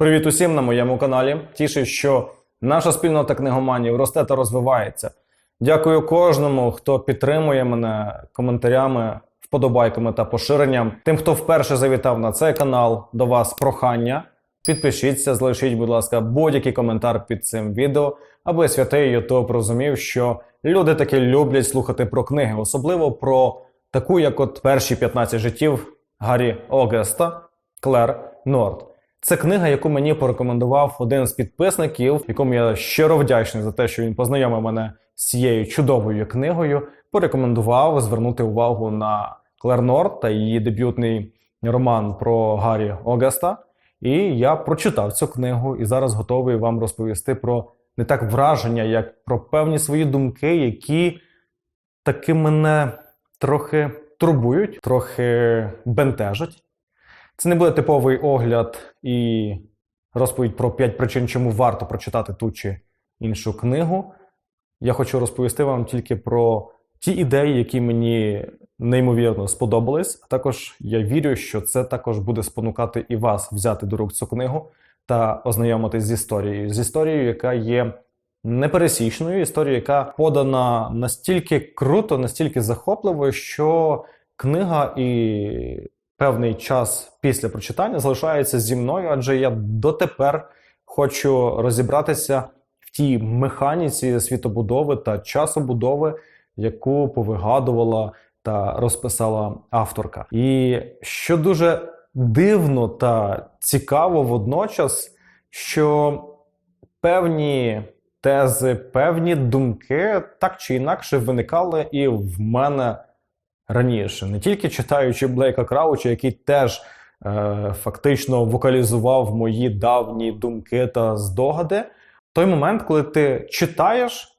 Привіт усім на моєму каналі. Тішить, що наша спільнота книгоманів росте та розвивається. Дякую кожному, хто підтримує мене коментарями, вподобайками та поширенням. Тим, хто вперше завітав на цей канал, до вас прохання. Підпишіться, залишіть, будь ласка, будь-який коментар під цим відео, аби святий Ютуб розумів, що люди таки люблять слухати про книги, особливо про таку, як от перші 15 життів Гаррі Огеста, Клер Норд. Це книга, яку мені порекомендував один з підписників, якому я щиро вдячний за те, що він познайомив мене з цією чудовою книгою. Порекомендував звернути увагу на Клер Норд та її дебютний роман про Гаррі Огеста. І я прочитав цю книгу і зараз готовий вам розповісти про не так враження, як про певні свої думки, які таки мене трохи турбують, трохи бентежать. Це не буде типовий огляд і розповідь про 5 причин, чому варто прочитати ту чи іншу книгу. Я хочу розповісти вам тільки про ті ідеї, які мені неймовірно сподобались. А також я вірю, що це також буде спонукати і вас взяти до рук цю книгу та ознайомитись з історією. З історією, яка є непересічною, історією, яка подана настільки круто, настільки захопливо, що книга і певний час після прочитання залишається зі мною, адже я дотепер хочу розібратися в тій механіці світобудови та часобудови, яку повигадувала та розписала авторка. І що дуже дивно та цікаво водночас, що певні тези, певні думки так чи інакше виникали і в мене раніше, не тільки читаючи Блейка Крауча, який теж е, фактично вокалізував мої давні думки та здогади. Той момент, коли ти читаєш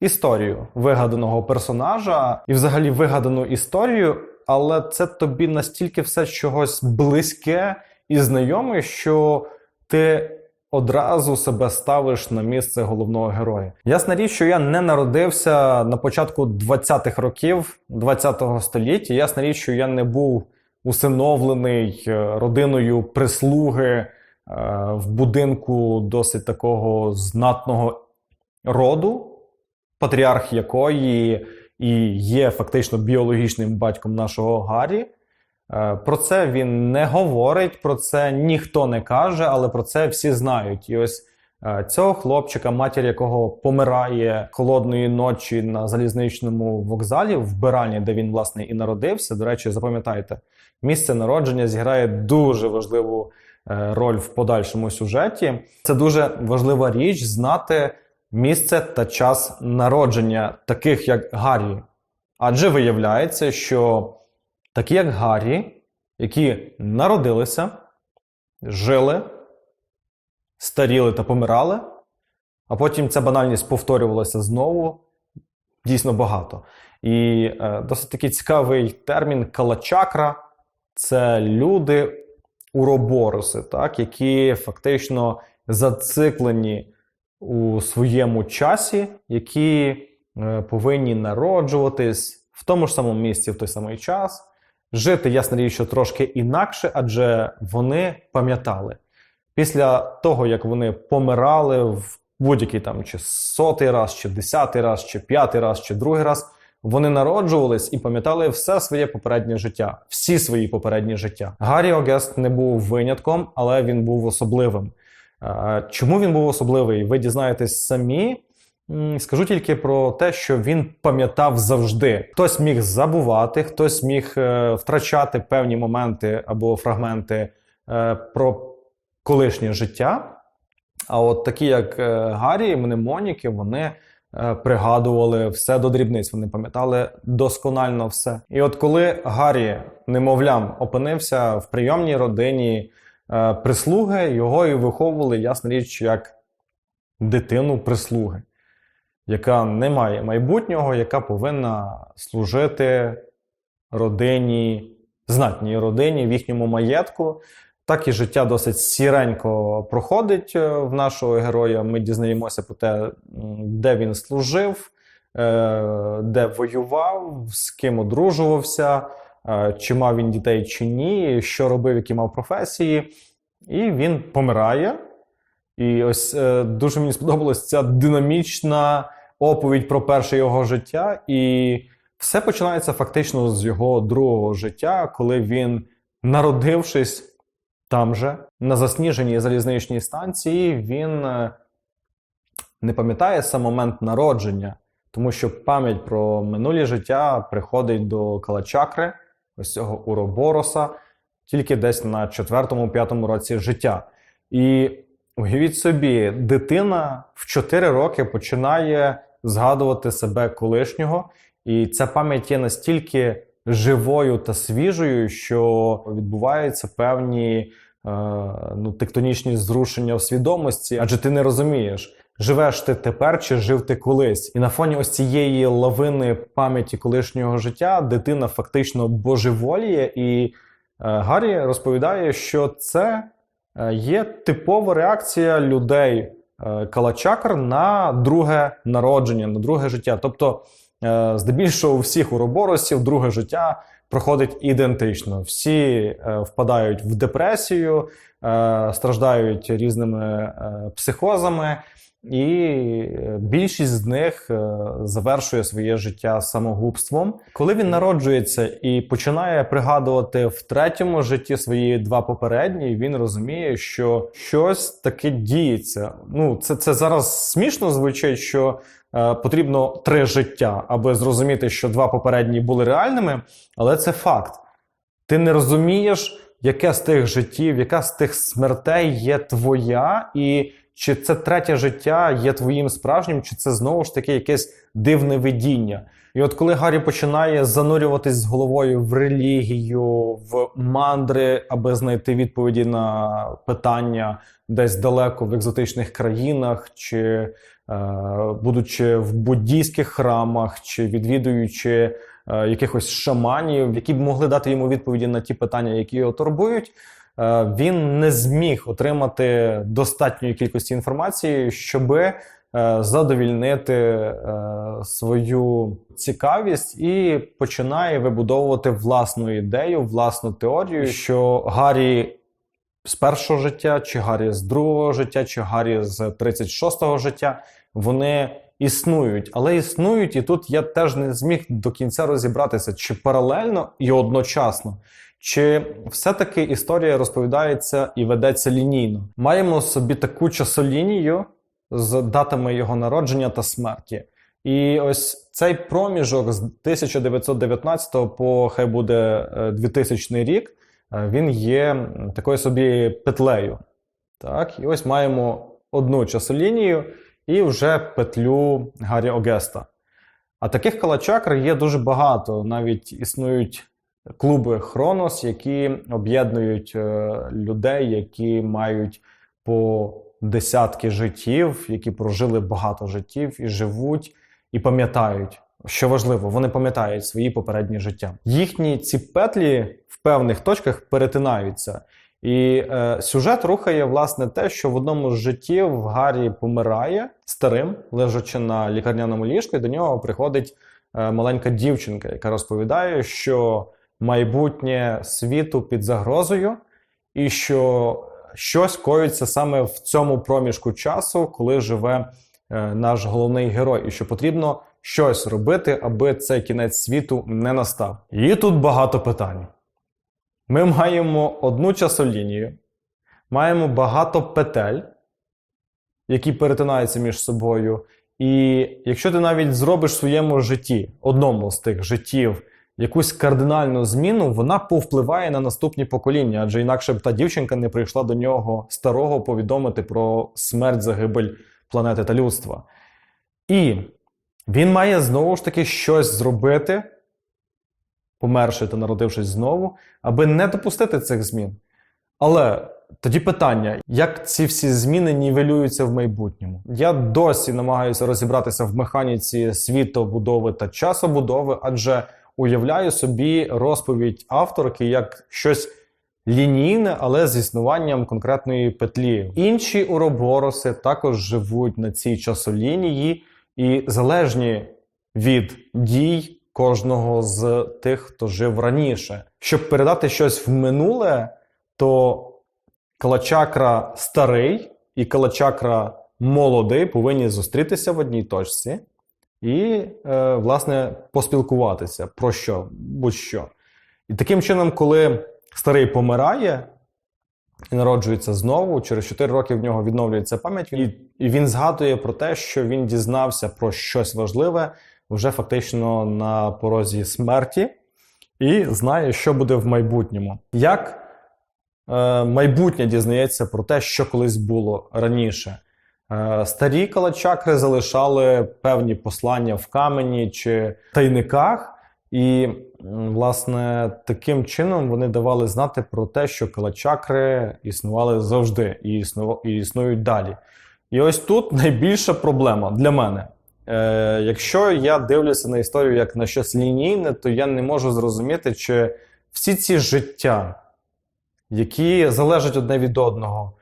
історію вигаданого персонажа і взагалі вигадану історію, але це тобі настільки все чогось близьке і знайоме, що ти одразу себе ставиш на місце головного героя. Ясна річ, що я не народився на початку 20-х років 20-го століття. Ясна річ, що я не був усиновлений е, родиною прислуги е, в будинку досить такого знатного роду, патріарх якої і є фактично біологічним батьком нашого Гаррі. Е, Про це він не говорить, про це ніхто не каже, але про це всі знають. І ось е, цього хлопчика, матір якого помирає холодної ночі на залізничному вокзалі, в Бирані, де він власне і народився. До речі, запам'ятайте, місце народження зіграє дуже важливу е, роль в подальшому сюжеті. Це дуже важлива річ знати місце та час народження таких як Гаррі. Адже виявляється, що такі як Гаррі, які народилися, жили, старіли та помирали, а потім ця банальність повторювалася знову дійсно багато. І е, досить такий цікавий термін калачакра це люди уроборуси, так, які фактично зациклені у своєму часі, які е, повинні народжуватись в тому ж самому місці в той самий час. Жити, ясна річ, що трошки інакше, адже вони пам'ятали. Після того, як вони помирали в будь-який там чи сотий раз, чи десятий раз, чи п'ятий раз, чи другий раз, вони народжувались і пам'ятали все своє попереднє життя, всі свої попередні життя. Гаррі Огест не був винятком, але він був особливим. Е, Чому він був особливий? Ви дізнаєтесь самі. Скажу тільки про те, що він пам'ятав завжди. Хтось міг забувати, хтось міг е, втрачати певні моменти або фрагменти е, про колишнє життя. А от такі, як е, Гаррі, мнемоніки, вони е, пригадували все до дрібниць, вони пам'ятали досконально все. І от коли Гаррі, немовлям, опинився в прийомній родині прислуги, його і виховували, ясна річ, як дитину прислуги, яка не має майбутнього, яка повинна служити родині, знатній родині в їхньому маєтку. Так і життя досить сіренько проходить е, в нашого героя. Ми дізнаємося про те, де він служив, е, де воював, з ким одружувався, е, чи мав він дітей чи ні, що робив, які мав професії. і він помирає. І ось дуже мені сподобалась ця динамічна оповідь про перше його життя. І все починається фактично з його другого життя, коли він, народившись там же, на засніженій залізничній станції, він е, не пам'ятає сам момент народження, тому що пам'ять про минулі життя приходить до Калачакри, ось цього Уробороса, тільки десь на четвертому-п'ятому році життя. І уявіть собі, дитина в 4 роки починає згадувати себе колишнього, і ця пам'ять є настільки живою та свіжою, що відбуваються певні е, ну, тектонічні зрушення в свідомості, адже ти не розумієш. Живеш ти тепер чи жив ти колись, і на фоні ось цієї лавини пам'яті колишнього життя дитина фактично божеволіє, і е, Гаррі розповідає, що це е, є типова реакція людей Калачакр на друге народження, на друге життя. Тобто, е, здебільшого у всіх уроборосів друге життя проходить ідентично. Всі е, впадають в депресію, е, страждають різними е, психозами. І е, більшість з них е, завершує своє життя самогубством. Коли він народжується і починає пригадувати в третьому житті свої два попередні, він розуміє, що щось таке діється. Ну, це, це зараз смішно звучить, що е, потрібно три життя, аби зрозуміти, що два попередні були реальними, але це факт. Ти не розумієш, яке з тих життів, яка з тих смертей є твоя, і чи це третє життя є твоїм справжнім, чи це знову ж таки якесь дивне видіння. І от коли Гаррі починає занурюватись з головою в релігію, в мандри, аби знайти відповіді на питання десь далеко в екзотичних країнах, чи е, будучи в буддійських храмах, чи відвідуючи е, якихось шаманів, які б могли дати йому відповіді на ті питання, які його турбують. Е, він не зміг отримати достатньої кількості інформації, щоби е, задовільнити е, свою цікавість і починає вибудовувати власну ідею, власну теорію, що Гаррі з першого життя, чи Гаррі з другого життя, чи Гаррі з 36-го життя, вони існують, але існують, і тут я теж не зміг до кінця розібратися, чи паралельно і одночасно. Чи все-таки історія розповідається і ведеться лінійно? Маємо собі таку часолінію з датами його народження та смерті. І ось цей проміжок з 1919 по хай буде 2000 рік, е, він є такою собі петлею. Так, і ось маємо одну часолінію і вже петлю Гаррі Огеста. А таких калачакр є дуже багато. Навіть існують клуби Хронос, які об'єднують е, людей, які мають по десятки життів, які прожили багато життів і живуть, і пам'ятають. Що важливо, вони пам'ятають свої попередні життя. Їхні ці петлі в певних точках перетинаються. І е, сюжет рухає власне те, що в одному з життів Гаррі помирає старим, лежачи на лікарняному ліжку, і до нього приходить е, маленька дівчинка, яка розповідає, що майбутнє світу під загрозою, і що щось коїться саме в цьому проміжку часу, коли живе е, наш головний герой, і що потрібно щось робити, аби цей кінець світу не настав. І тут багато питань. Ми маємо одну часолінію, маємо багато петель, які перетинаються між собою. І якщо ти навіть зробиш в своєму житті, одному з тих життів, якусь кардинальну зміну, вона повпливає на наступні покоління, адже інакше б та дівчинка не прийшла до нього старого повідомити про смерть загибель планети та людства. І він має знову ж таки щось зробити, померши та народившись знову, аби не допустити цих змін. Але тоді питання, як ці всі зміни нівелюються в майбутньому? Я досі намагаюся розібратися в механіці світобудови та часобудови, адже уявляю собі розповідь авторки як щось лінійне, але з існуванням конкретної петлі. Інші уробороси також живуть на цій часолінії і залежні від дій кожного з тих, хто жив раніше. Щоб передати щось в минуле, то калачакра старий і калачакра молодий повинні зустрітися в одній точці і, е, власне, поспілкуватися про що, будь-що. І таким чином, коли старий помирає і народжується знову, через 4 роки в нього відновлюється пам'ять, і, і він згадує про те, що він дізнався про щось важливе вже фактично на порозі смерті, і знає, що буде в майбутньому. Як е, майбутнє дізнається про те, що колись було раніше. Е, Старі калачакри залишали певні послання в камені чи тайниках, і, власне, таким чином вони давали знати про те, що калачакри існували завжди і, існува- і існують далі. І ось тут найбільша проблема для мене. Е, якщо я дивлюся на історію як на щось лінійне, то я не можу зрозуміти, чи всі ці життя, які залежать одне від одного,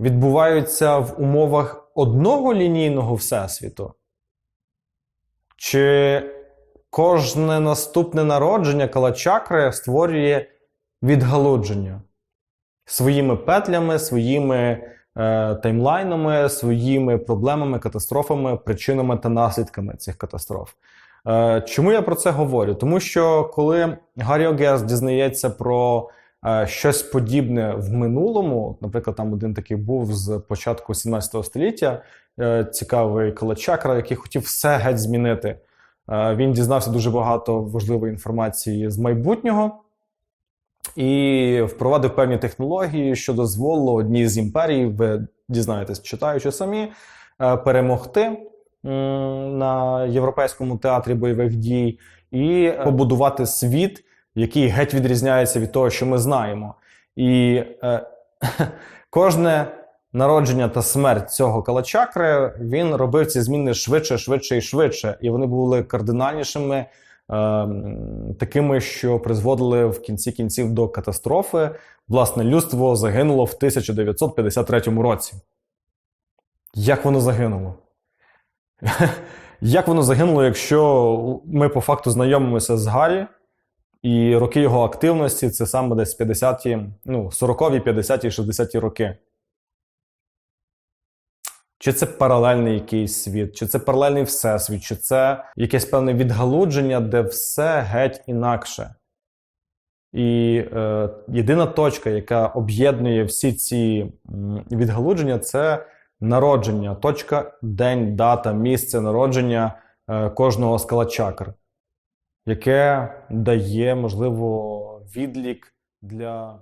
відбуваються в умовах одного лінійного всесвіту? Чи кожне наступне народження калачакри створює відгалудження своїми петлями, своїми е, таймлайнами, своїми проблемами, катастрофами, причинами та наслідками цих катастроф? Е, чому я про це говорю? Тому що коли Гаррі Огерс дізнається про щось подібне в минулому, наприклад, там один такий був з початку 17 століття, е, цікавий калачакра, який хотів все геть змінити. Е, Він дізнався дуже багато важливої інформації з майбутнього і впровадив певні технології, що дозволило одній з імперій, ви дізнаєтесь, читаючи самі, е, перемогти на Європейському театрі бойових дій і побудувати світ, який геть відрізняється від того, що ми знаємо. І е, кожне народження та смерть цього калачакри він робив ці зміни швидше, швидше і швидше. І вони були кардинальнішими, е, такими, що призводили в кінці кінців до катастрофи. Власне, людство загинуло в 1953 році. Як воно загинуло? Як воно загинуло, якщо ми по факту знайомимося з Гаррі, і роки його активності це саме десь 50-ті, ну, 40-ві, 50-ті, 60-ті роки? Чи це паралельний якийсь світ, чи це паралельний всесвіт, чи це якесь певне відгалудження, де все геть інакше. І е, єдина точка, яка об'єднує всі ці відгалудження, це народження, точка, день, дата, місце народження е, кожного з калачакр, яке дає, можливо, відлік для.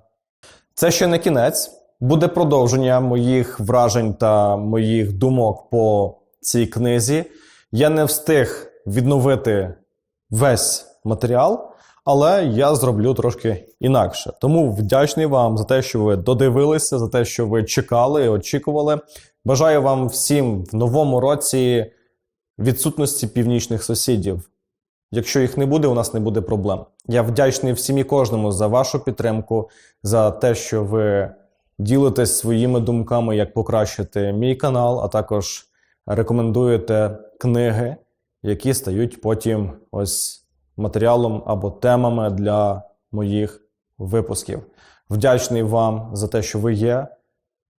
Це ще не кінець. Буде продовження моїх вражень та моїх думок по цій книзі. Я не встиг відновити весь матеріал, але я зроблю трошки інакше. Тому вдячний вам за те, що ви додивилися, за те, що ви чекали і очікували. Бажаю вам всім в новому році відсутності північних сусідів. Якщо їх не буде, у нас не буде проблем. Я вдячний всім і кожному за вашу підтримку, за те, що ви ділитесь своїми думками, як покращити мій канал, а також рекомендуєте книги, які стають потім ось матеріалом або темами для моїх випусків. Вдячний вам за те, що ви є.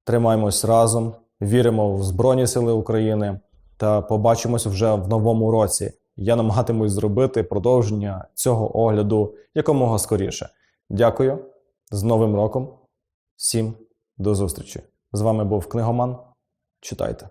Тримаємось разом, віримо в Збройні Сили України та побачимось вже в новому році. Я намагатимусь зробити продовження цього огляду якомога скоріше. Дякую з Новим роком. Всім до зустрічі! З вами був Книгоман. Читайте.